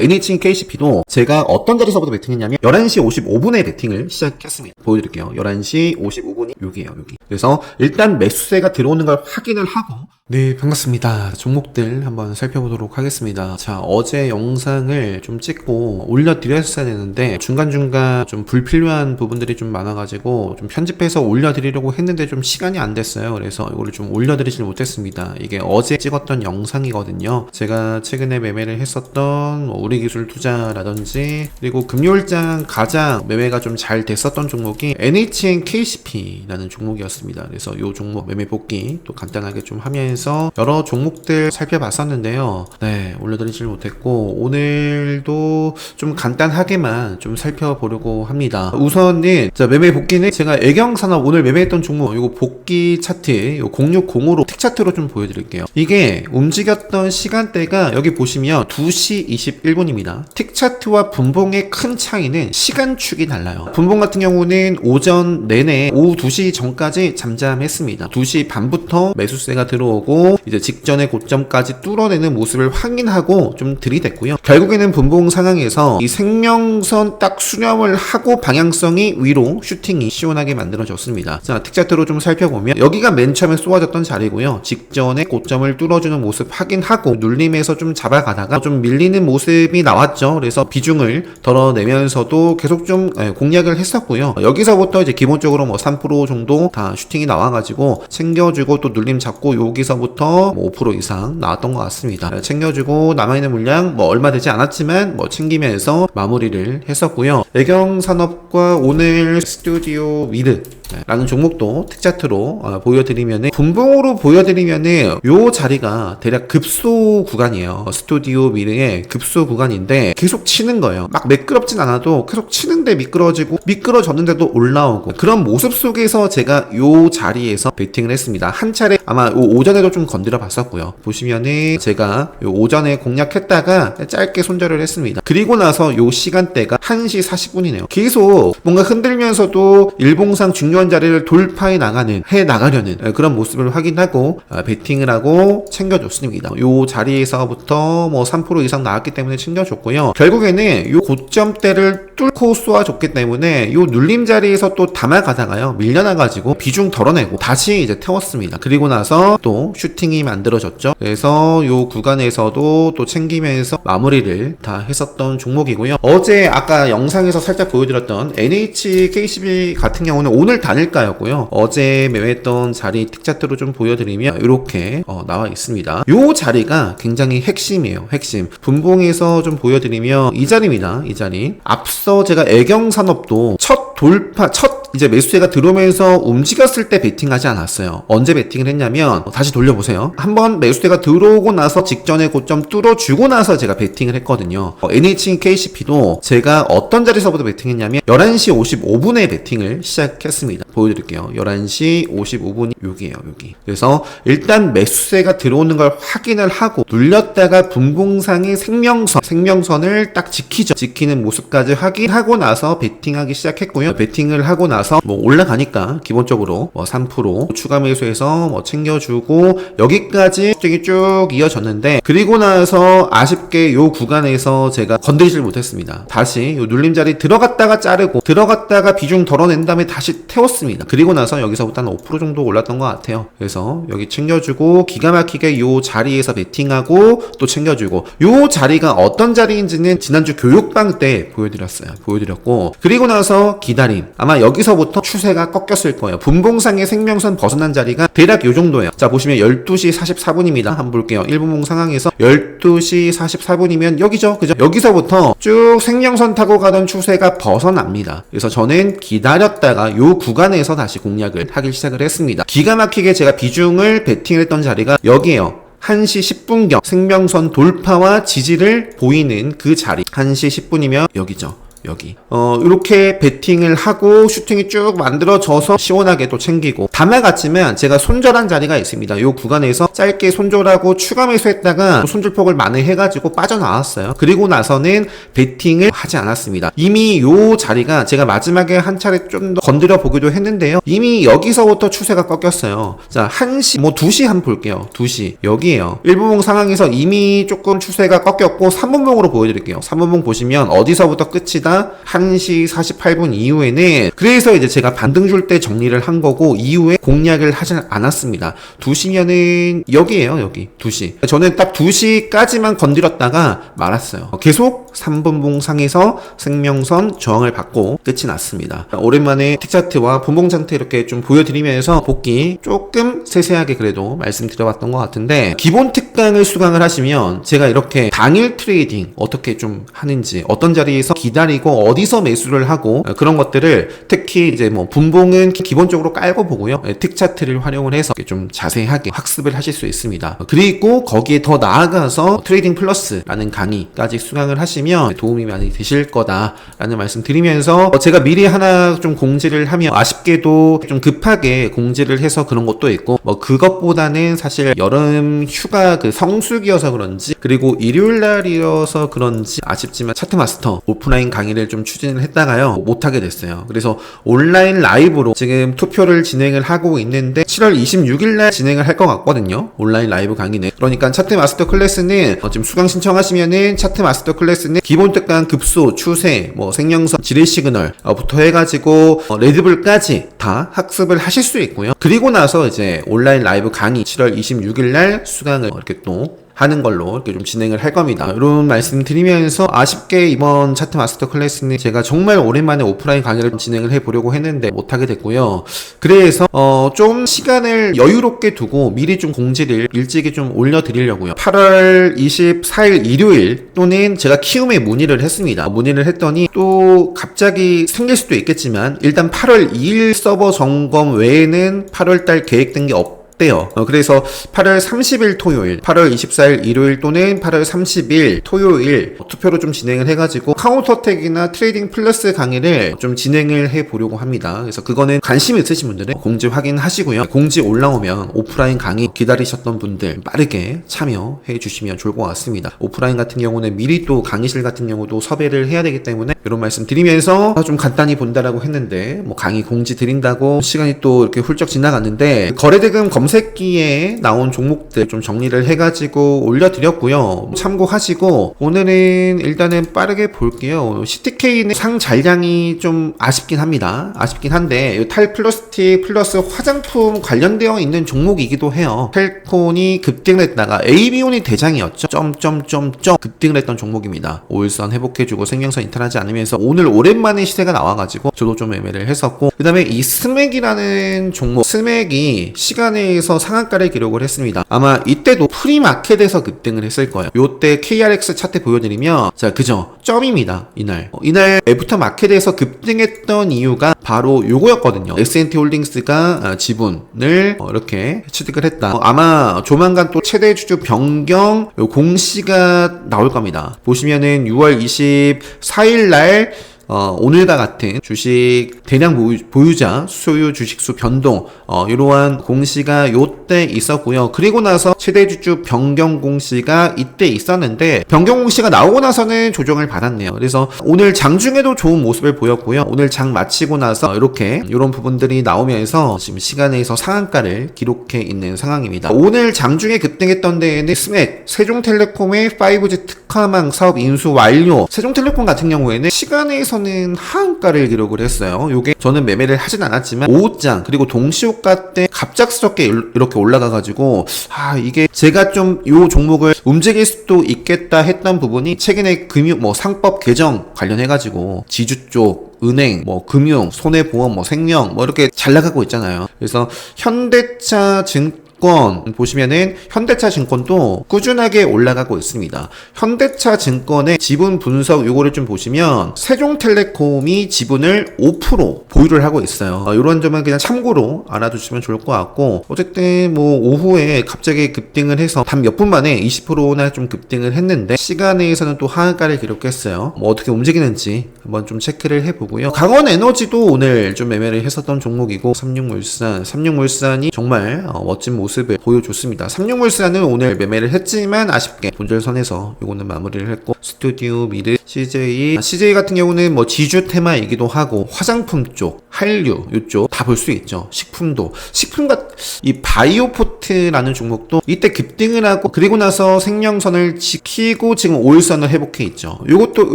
NH KCP도 제가 어떤 자리서부터 베팅했냐면 11시 55분에 베팅을 시작했습니다. 보여드릴게요. 11시 55분이 여기에요, 여기. 그래서 일단 매수세가 들어오는 걸 확인을 하고 네, 반갑습니다. 종목들 한번 살펴보도록 하겠습니다. 자, 어제 영상을 좀 찍고 올려드렸어야 되는데 중간중간 좀 불필요한 부분들이 좀 많아가지고 좀 편집해서 올려드리려고 했는데 좀 시간이 안 됐어요. 그래서 이거를 좀 올려드리질 못했습니다. 이게 어제 찍었던 영상이거든요. 제가 최근에 매매를 했었던 뭐 우리 기술 투자라든지 그리고 금요일장 가장 매매가 좀 잘 됐었던 종목이 NHN KCP라는 종목이었습니다. 그래서 이 종목 매매 복귀 또 간단하게 좀 하면 서 여러 종목들 살펴봤었는데요. 네, 올려드리질 못했고 오늘도 좀 간단하게만 좀 살펴보려고 합니다. 우선은 자 매매 복귀는 제가 애경산업 오늘 매매했던 종목 이거 복귀 차트 요 0605로 틱 차트로 좀 보여드릴게요. 이게 움직였던 시간대가 여기 보시면 2시 21분입니다. 틱 차트와 분봉의 큰 차이는 시간축이 달라요. 분봉 같은 경우는 오전 내내 오후 2시 전까지 잠잠했습니다. 2시 반부터 매수세가 들어오고 이제 직전의 고점까지 뚫어내는 모습을 확인하고 좀 들이댔고요. 결국에는 분봉 상황에서 이 생명선 딱 수렴을 하고 방향성이 위로 슈팅이 시원하게 만들어졌습니다. 자, 틱차트로 좀 살펴보면 여기가 맨 처음에 쏘아졌던 자리고요. 직전에 고점을 뚫어주는 모습 확인하고 눌림에서 좀 잡아가다가 좀 밀리는 모습이 나왔죠. 그래서 비중을 덜어내면서도 계속 좀 예, 공략을 했었고요. 여기서부터 이제 기본적으로 뭐 3% 정도 다 슈팅이 나와가지고 챙겨주고 또 눌림 잡고 여기서 부터 뭐 5% 이상 나왔던 것 같습니다. 예, 챙겨주고 남아있는 물량 뭐 얼마 되지 않았지만 뭐 챙기면서 마무리를 했었고요. 애경 산업과 오늘 스튜디오 위드 네, 라는 종목도 특차트로 어, 보여드리면은 분봉으로 보여드리면은 요 자리가 대략 급소 구간이에요. 스튜디오 미르의 급소 구간인데 계속 치는 거예요. 막 매끄럽진 않아도 계속 치는데 미끄러지고 미끄러졌는데도 올라오고 그런 모습 속에서 제가 요 자리에서 베팅을 했습니다. 한 차례 아마 요 오전에도 좀 건드려 봤었고요. 보시면은 제가 요 오전에 공략했다가 짧게 손절을 했습니다. 그리고 나서 요 시간대가 1시 40분이네요. 계속 뭔가 흔들면서도 일봉상 중요 한 자리를 돌파해 나가는 해 나가려는 그런 모습을 확인하고 아, 베팅을 하고 챙겨줬습니다. 요 자리에서부터 뭐 3% 이상 나왔기 때문에 챙겨줬고요. 결국에는 요 고점대를 뚫고 쏘아줬기 때문에 요 눌림 자리에서 또 담아가다가요 밀려나가지고 비중 덜어내고 다시 이제 태웠습니다. 그리고 나서 또 슈팅이 만들어졌죠. 그래서 요 구간에서도 또 챙기면서 마무리를 다 했었던 종목이고요. 어제 아까 영상에서 살짝 보여드렸던 NH KCB 같은 경우는 오늘 단일가였고요. 어제 매매했던 자리 틱차트로 좀 보여드리면 이렇게 어, 나와 있습니다. 요 자리가 굉장히 핵심이에요. 핵심. 분봉에서 좀 보여드리면 이 자리입니다. 이 자리. 앞서 제가 애경산업도 첫 돌파, 첫 이제 매수세가 들어오면서 움직였을 때 베팅하지 않았어요. 언제 베팅을 했냐면 어, 다시 돌려보세요. 한번 매수세가 들어오고 나서 직전에 고점 뚫어주고 나서 제가 베팅을 했거든요. 어, NH KCP도 제가 어떤 자리서부터 베팅했냐면 11시 55분에 베팅을 시작했습니다. 보여드릴게요. 11시 55분이 여기에요, 여기. 그래서 일단 매수세가 들어오는 걸 확인을 하고 눌렸다가 분봉상의 생명선, 생명선을 딱 지키죠. 지키는 모습까지 확인하고 나서 베팅하기 시작했고요. 베팅을 하고 나서 뭐 올라가니까 기본적으로 뭐 3% 추가 매수해서 뭐 챙겨주고 여기까지 쭉 이어졌는데 그리고 나서 아쉽게 요 구간에서 제가 건드리질 못했습니다. 다시 요 눌림 자리 들어갔다가 자르고 들어갔다가 비중 덜어낸 다음에 다시 태웠습니다. 그리고 나서 여기서부터 한 5% 정도 올랐던 것 같아요. 그래서 여기 챙겨주고 기가 막히게 요 자리에서 베팅하고 또 챙겨주고 요 자리가 어떤 자리인지는 지난주 교육방 때 보여드렸어요. 보여드렸고 그리고 나서 기다림 아마 여기서 부터 추세가 꺾였을 거예요. 분봉상의 생명선 벗어난 자리가 대략 요 정도예요. 자 보시면 12시 44분입니다. 한번 볼게요. 1분봉 상황에서 12시 44분이면 여기죠. 그죠? 여기서부터 쭉 생명선 타고 가던 추세가 벗어납니다. 그래서 저는 기다렸다가 요 구간에서 다시 공략을 하기 시작을 했습니다. 기가 막히게 제가 비중을 베팅을 했던 자리가 여기에요. 1시 10분경 생명선 돌파와 지지를 보이는 그 자리 1시 10분이면 여기죠 여기. 어, 이렇게 베팅을 하고 슈팅이 쭉 만들어져서 시원하게 또 챙기고. 다만 같지만 제가 손절한 자리가 있습니다. 요 구간에서 짧게 손절하고 추가 매수했다가 손절폭을 만회해가지고 빠져나왔어요. 그리고 나서는 베팅을 하지 않았습니다. 이미 요 자리가 제가 마지막에 한 차례 좀 더 건드려 보기도 했는데요. 이미 여기서부터 추세가 꺾였어요. 자, 1시, 뭐 2시 한번 볼게요. 2시. 여기에요. 1분봉 상황에서 이미 조금 추세가 꺾였고 3분봉으로 보여드릴게요. 3분봉 보시면 어디서부터 끝이다? 1시 48분 이후에는 그래서 이제 제가 반등 줄 때 정리를 한 거고 이후에 공략을 하지 않았습니다. 2시면은 여기에요. 여기. 2시. 저는 딱 2시까지만 건드렸다가 말았어요. 계속 3분봉 상에서 생명선 저항을 받고 끝이 났습니다. 오랜만에 틱차트와 분봉 상태 이렇게 좀 보여드리면서 복귀 조금 세세하게 그래도 말씀드려봤던 것 같은데 기본 특강을 수강을 하시면 제가 이렇게 당일 트레이딩 어떻게 좀 하는지 어떤 자리에서 기다리고 어디서 매수를 하고 어, 그런 것들을 특히 이제 뭐 분봉은 기본적으로 깔고 보고요 예, 틱차트를 활용을 해서 좀 자세하게 학습을 하실 수 있습니다. 그리고 거기에 더 나아가서 트레이딩 플러스라는 강의까지 수강을 하시면 도움이 많이 되실 거다라는 말씀 드리면서 어, 제가 미리 하나 좀 공지를 하면 아쉽게도 좀 급하게 공지를 해서 그런 것도 있고 뭐 그것보다는 사실 여름 휴가 그 성수기여서 그런지 그리고 일요일 날이어서 그런지 아쉽지만 차트 마스터 오프라인 강의 를 좀 추진을 했다가요 못하게 됐어요. 그래서 온라인 라이브로 지금 투표를 진행을 하고 있는데 7월 26일 날 진행을 할 것 같거든요. 온라인 라이브 강의는. 그러니까 차트 마스터 클래스는 어, 지금 수강 신청하시면은 차트 마스터 클래스는 기본 특강 급소, 추세, 뭐 생명선, 지뢰 시그널부터 해가지고 어, 레드불까지 다 학습을 하실 수 있고요. 그리고 나서 이제 온라인 라이브 강의 7월 26일 날 수강을 이렇게 또 하는 걸로 이렇게 좀 진행을 할 겁니다. 이런 말씀 드리면서 아쉽게 이번 차트 마스터 클래스는 제가 정말 오랜만에 오프라인 강의를 좀 진행을 해 보려고 했는데 못하게 됐고요. 그래서 어, 좀 시간을 여유롭게 두고 미리 좀 공지를 일찍이 좀 올려드리려고요. 8월 24일 일요일 또는 제가 키움에 문의를 했습니다. 문의를 했더니 또 갑자기 생길 수도 있겠지만 일단 8월 2일 서버 점검 외에는 8월달 계획된 게 없. 대요. 어, 그래서 8월 30일 토요일, 8월 24일 일요일 또는 8월 30일 토요일 어, 투표로 좀 진행을 해가지고 카운터텍이나 트레이딩 플러스 강의를 좀 진행을 해 보려고 합니다. 그래서 그거는 관심 있으신 분들은 공지 확인하시고요. 공지 올라오면 오프라인 강의 기다리셨던 분들 빠르게 참여해 주시면 좋을 것 같습니다. 오프라인 같은 경우는 미리 또 강의실 같은 경우도 섭외를 해야 되기 때문에 이런 말씀 드리면서 좀 간단히 본다라고 했는데 뭐 강의 공지 드린다고 시간이 또 이렇게 훌쩍 지나갔는데 거래대금 검 검색기에 나온 종목들 좀 정리를 해가지고 올려드렸고요. 참고하시고 오늘은 일단은 빠르게 볼게요. CTK는 상 잔량이 좀 아쉽긴 합니다. 아쉽긴 한데 탈 플라스틱 플러스 화장품 관련되어 있는 종목이기도 해요. 텔콘이 급등을 했다가 AB온이 대장이었죠. 점점점점 급등을 했던 종목입니다. 오일선 회복해주고 생명선 이탈하지 않으면서 오늘 오랜만에 시세가 나와가지고 저도 좀 매매를 했었고 그 다음에 이 스맥이라는 종목 스맥이 시간에 시장에서 상한가를 기록을 했습니다. 아마 이때도 프리마켓에서 급등을 했을 거예요. 요때 KRX 차트 보여드리면 자 그죠 점입니다. 이날 어, 이날 애프터 마켓에서 급등했던 이유가 바로 요거였거든요. S&T 홀딩스가 아, 지분을 어, 이렇게 취득을 했다. 어, 아마 조만간 또 최대 주주 변경 공시가 나올 겁니다. 보시면은 6월 24일 날 어, 오늘과 같은 주식 대량 보유, 자 소유 주식수 변동 어, 이러한 공시가 요때 있었고요. 그리고 나서 최대 주주 변경 공시가 이때 있었는데 변경 공시가 나오고 나서는 조정을 받았네요. 그래서 오늘 장중에도 좋은 모습을 보였고요. 오늘 장 마치고 나서 이렇게 이런 부분들이 나오면서 지금 시간에서 상한가를 기록해 있는 상황입니다. 오늘 장중에 급등했던 데에는 스맥, 세종텔레콤의 5G 특화망 사업 인수 완료. 세종텔레콤 같은 경우에는 시간에서 시장에서는 하한가를 기록을 했어요. 요게 저는 매매를 하진 않았지만 5장 그리고 동시호가 때 갑작스럽게 이렇게 올라가가지고 아 이게 제가 좀 요 종목을 움직일 수도 있겠다 했던 부분이 최근에 금융 뭐 상법 개정 관련해가지고 지주 쪽 은행, 뭐 금융, 손해보험, 뭐 생명, 뭐 이렇게 잘 나가고 있잖아요. 그래서 현대차 증 증권 보시면은 현대차 증권도 꾸준하게 올라가고 있습니다. 현대차 증권의 지분 분석 요거를 좀 보시면 세종텔레콤이 지분을 5% 보유를 하고 있어요. 어, 이런 점은 그냥 참고로 알아두시면 좋을 것 같고 어쨌든 뭐 오후에 갑자기 급등을 해서 단 몇 분 만에 20%나 좀 급등을 했는데 시간에서는 또 하한가를 기록했어요. 뭐 어떻게 움직이는지 한번 좀 체크를 해보고요. 강원 에너지도 오늘 좀 매매를 했었던 종목이고 삼육물산, 삼육물산이 정말 어, 멋진 모습 을 보여줬습니다. 삼육물산은 오늘 매매를 했지만 아쉽게 본절선에서 요거는 마무리를 했고 스튜디오 미드, CJ, CJ 같은 경우는 뭐 지주 테마이기도 하고 화장품 쪽, 한류 요쪽 다 볼 수 있죠. 식품도 식품 같이 바이오포트라는 종목도 이때 급등을 하고 그리고 나서 생명선을 지키고 지금 5일선을 회복해 있죠. 요것도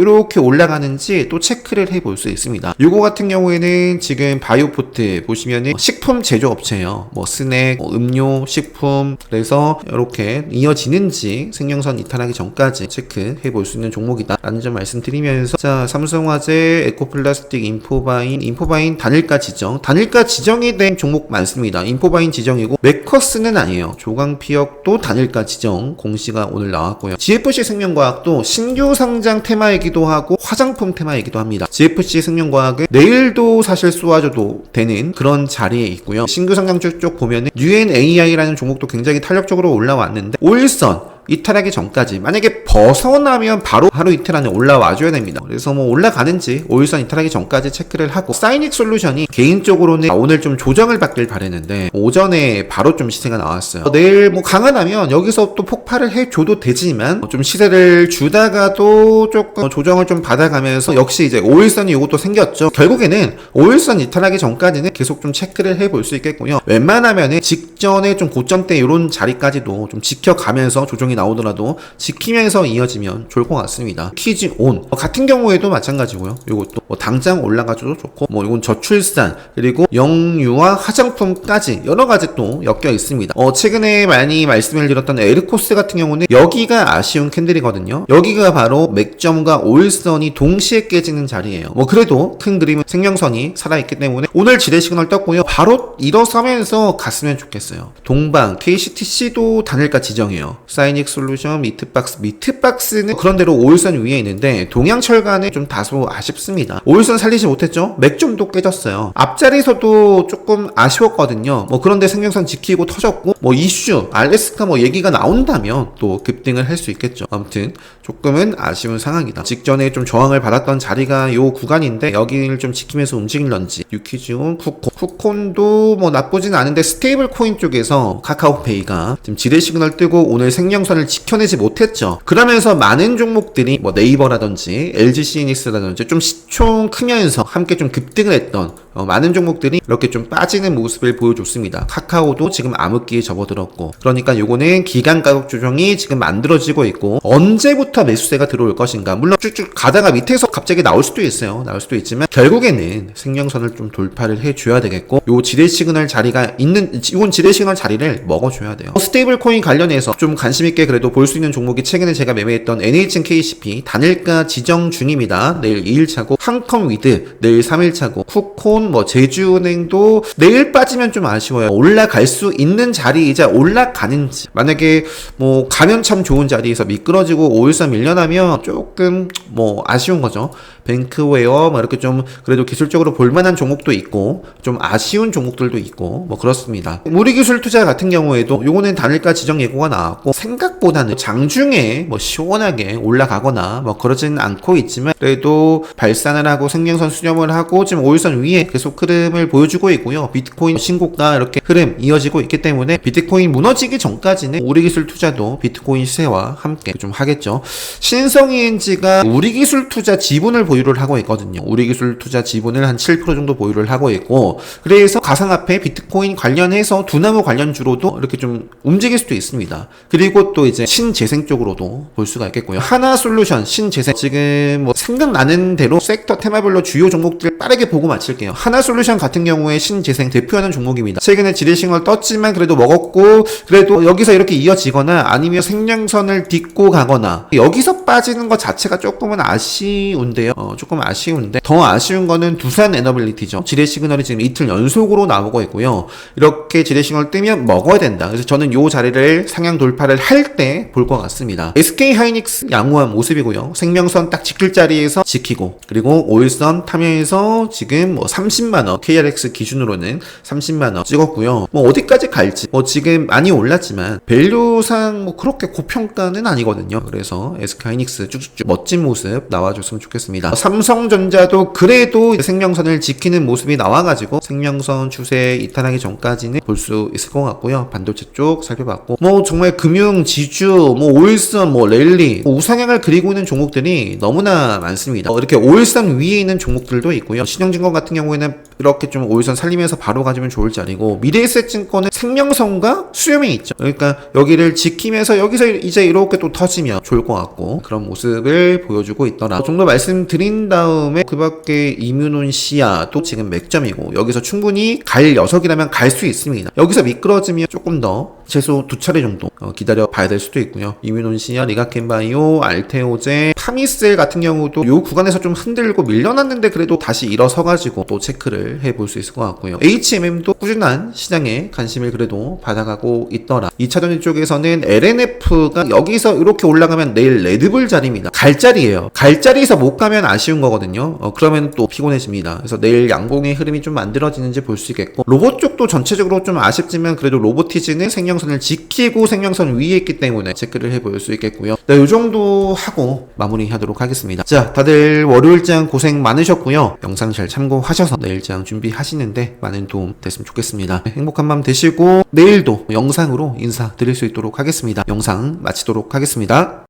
이렇게 올라가는지 또 체크를 해볼 수 있습니다. 요거 같은 경우에는 지금 바이오포트 보시면은 식품 제조업체예요. 뭐 스낵, 뭐 음료, 식품 그래서 이렇게 이어지는지 생명선 이탈하기 전까지 체크해 볼 수 있는 종목이다라는 점 말씀드리면서 자 삼성화재, 에코플라스틱, 인포바인, 인포바인 단 일가 지정, 단일가 지정이 된 종목 많습니다. 인포바인 지정이고 메커스는 아니에요. 조광피역도 단일가 지정 공시가 오늘 나왔고요. GFC 생명과학도 신규 상장 테마이기도 하고 화장품 테마이기도 합니다. GFC 생명과학은 내일도 사실 쏘아줘도 되는 그런 자리에 있고요. 신규 상장 쪽 보면은 UNAI라는 종목도 굉장히 탄력적으로 올라왔는데 5일선 이탈하기 전까지 만약에 벗어나면 바로 하루 이틀 안에 올라와 줘야 됩니다. 그래서 뭐 올라가는지 5일선 이탈하기 전까지 체크를 하고 사이닉 솔루션이 개인적으로는 오늘 좀 조정을 받길 바랬는데 오전에 바로 좀 시세가 나왔어요. 내일 뭐 강하다면 여기서 또 폭발을 해줘도 되지만 좀 시세를 주다가도 조금 조정을 좀 받아가면서 역시 이제 5일선이 이것도 생겼죠. 결국에는 5일선 이탈하기 전까지는 계속 좀 체크를 해볼 수 있겠고요. 웬만하면은 직전에 좀 고점대 이런 자리까지도 좀 지켜가면서 조정이 나오더라도 지키면서 이어지면 좋을 것 같습니다. 키즈 온 어, 같은 경우에도 마찬가지고요. 이것도 뭐 당장 올라가줘도 좋고 뭐 이건 저출산 그리고 영유아 화장품까지 여러 가지 또 엮여 있습니다. 어 최근에 많이 말씀을 드렸던 에르코스 같은 경우는 여기가 아쉬운 캔들이거든요. 여기가 바로 맥점과 오일선이 동시에 깨지는 자리예요. 뭐 그래도 큰 그림은 생명선이 살아있기 때문에 오늘 지뢰 시그널 떴고요. 바로 일어서면서 갔으면 좋겠어요. 동방 KCTC도 단일가 지정이에요. 사이 닉 솔루션 미트박스 미트박스는 그런대로 5일선 위에 있는데 동양철간에 좀 다소 아쉽습니다. 5일선 살리지 못했죠? 맥점도 깨졌어요. 앞자리에서도 조금 아쉬웠거든요. 뭐 그런데 생명선 지키고 터졌고 뭐 이슈 알래스카 뭐 얘기가 나온다면 또 급등을 할 수 있겠죠. 아무튼 조금은 아쉬운 상황이다. 직전에 좀 저항을 받았던 자리가 요 구간인데 여기를 좀 지키면서 움직일런지 유키즈온 쿠콘 쿠콘도 뭐 나쁘진 않은데 스테이블 코인 쪽에서 카카오페이가 지금 지뢰 시그널 뜨고 오늘 생명선 을 지켜내지 못했죠. 그러면서 많은 종목들이 뭐 네이버라든지 LG 시닉스라든지 좀 시총 크면서 함께 좀 급등을 했던 어, 많은 종목들이 이렇게 좀 빠지는 모습을 보여줬습니다. 카카오도 지금 암흑기에 접어들었고 그러니까 요거는 기간 가격 조정이 지금 만들어지고 있고 언제부터 매수세가 들어올 것인가 물론 쭉쭉 가다가 밑에서 갑자기 나올 수도 있어요. 나올 수도 있지만 결국에는 생명선을 좀 돌파를 해줘야 되겠고 요 지뢰 시그널 자리가 있는 이건 지뢰 시그널 자리를 먹어줘야 돼요. 스테이블 코인 관련해서 좀 관심 있게 그래도 볼 수 있는 종목이 최근에 제가 매매했던 NHN KCP 단일가 지정 중입니다. 내일 2일차고 한컴 위드 내일 3일차고 쿠콘 뭐 제주은행도 내일 빠지면 좀 아쉬워요. 올라갈 수 있는 자리이자 올라가는지 만약에 뭐 가면 참 좋은 자리에서 미끄러지고 5일선 밀려나면 조금 뭐 아쉬운 거죠. 뱅크웨어 뭐 이렇게 좀 그래도 기술적으로 볼만한 종목도 있고 좀 아쉬운 종목들도 있고 뭐 그렇습니다. 우리 기술 투자 같은 경우에도 요거는 단일가 지정 예고가 나왔고 생각보다는 장중에 뭐 시원하게 올라가거나 뭐 그러지는 않고 있지만 그래도 발산을 하고 생명선 수렴을 하고 지금 5일선 위에 계속 흐름을 보여주고 있고요. 비트코인 신고가 이렇게 흐름 이어지고 있기 때문에 비트코인 무너지기 전까지는 우리기술 투자도 비트코인 시세와 함께 좀 하겠죠. 신성이엔지가 우리기술 투자 지분을 보유를 하고 있거든요. 우리기술 투자 지분을 한 7% 정도 보유를 하고 있고 그래서 가상화폐 비트코인 관련해서 두나무 관련주로도 이렇게 좀 움직일 수도 있습니다. 그리고 또 이제 신재생 쪽으로도 볼 수가 있겠고요. 하나 솔루션 신재생 지금 뭐 생각나는 대로 섹터 테마별로 주요 종목들 빠르게 보고 마칠게요. 하나솔루션 같은 경우에 신재생 대표하는 종목입니다. 최근에 지레싱을 떴지만 그래도 먹었고 그래도 여기서 이렇게 이어지거나 아니면 생명선을 딛고 가거나 여기서 빠지는 것 자체가 조금은 아쉬운데요. 어, 조금 아쉬운데 더 아쉬운 거는 두산 에너빌리티죠. 시그널이 지금 이틀 연속으로 나오고 있고요. 이렇게 지레 시그널 뜨면 먹어야 된다. 그래서 저는 요 자리를 상향 돌파를 할 때 볼 것 같습니다. SK 하이닉스 양호한 모습이고요. 생명선 딱 지킬 자리에서 지키고 그리고 오일선 타면에서 지금 뭐 30만 원 KRX 기준으로는 30만 원 찍었고요. 뭐 어디까지 갈지 뭐 지금 많이 올랐지만 밸류상 뭐 그렇게 고평가는 아니거든요. 그래서 SK 하이닉스 쭉쭉쭉 멋진 모습 나와줬으면 좋겠습니다. 삼성전자도 그래도 생명선을 지키는 모습이 나와가지고 생명선 추세 이탈하기 전까지는 볼 수 있을 것 같고요. 반도체 쪽 살펴봤고 뭐 정말 금융 지주 뭐 오일선 뭐 랠리 뭐 우상향을 그리고 있는 종목들이 너무나 많습니다. 어, 이렇게 오일선 위에 있는 종목들도 있고요. 신영증권 같은 경우에는 이렇게 좀 오일선 살리면서 바로 가지면 좋을 자리고 미래에셋증권은 생명선과 수렴이 있죠. 그러니까 여기를 지키면서 여기서 이제 이렇게 또 터지면 좋을 것 같고 그런 모습을 보여주고 있더라. 좀더 말씀드린 다음에 그 밖에 이뮤논 시아도 지금 맥점이고 여기서 충분히 갈 녀석이라면 갈 수 있습니다. 여기서 미끄러지면 조금 더 최소 두 차례 정도 어, 기다려 봐야 될 수도 있고요. 이뮤논 시아, 리가켄바이오, 알테오제, 파미셀 같은 경우도 요 구간에서 좀 흔들고 밀려났는데 그래도 다시 일어서가지고 또 체크를 해볼 수 있을 것 같고요. HMM도 꾸준한 시장에 관심을 그래도 받아가고 있더라. 2차전 쪽에서는 LNF가 여기서 이렇게 올라가면 내일 레드불 자리입니다. 갈 자리예요. 갈 자리에서 못 가면 아쉬운 거거든요. 어, 그러면 또 피곤해집니다. 그래서 내일 양봉의 흐름이 좀 만들어지는지 볼 수 있겠고 로봇 쪽도 전체적으로 좀 아쉽지만 그래도 로보티즈는 생명 선을 지키고 생명선 위에 있기 때문에 체크를 해볼 수 있겠고요. 네, 이 정도 하고 마무리하도록 하겠습니다. 자, 다들 월요일장 고생 많으셨고요. 영상 잘 참고하셔서 내일장 준비하시는데 많은 도움 됐으면 좋겠습니다. 네, 행복한 밤 되시고 내일도 영상으로 인사드릴 수 있도록 하겠습니다. 영상 마치도록 하겠습니다.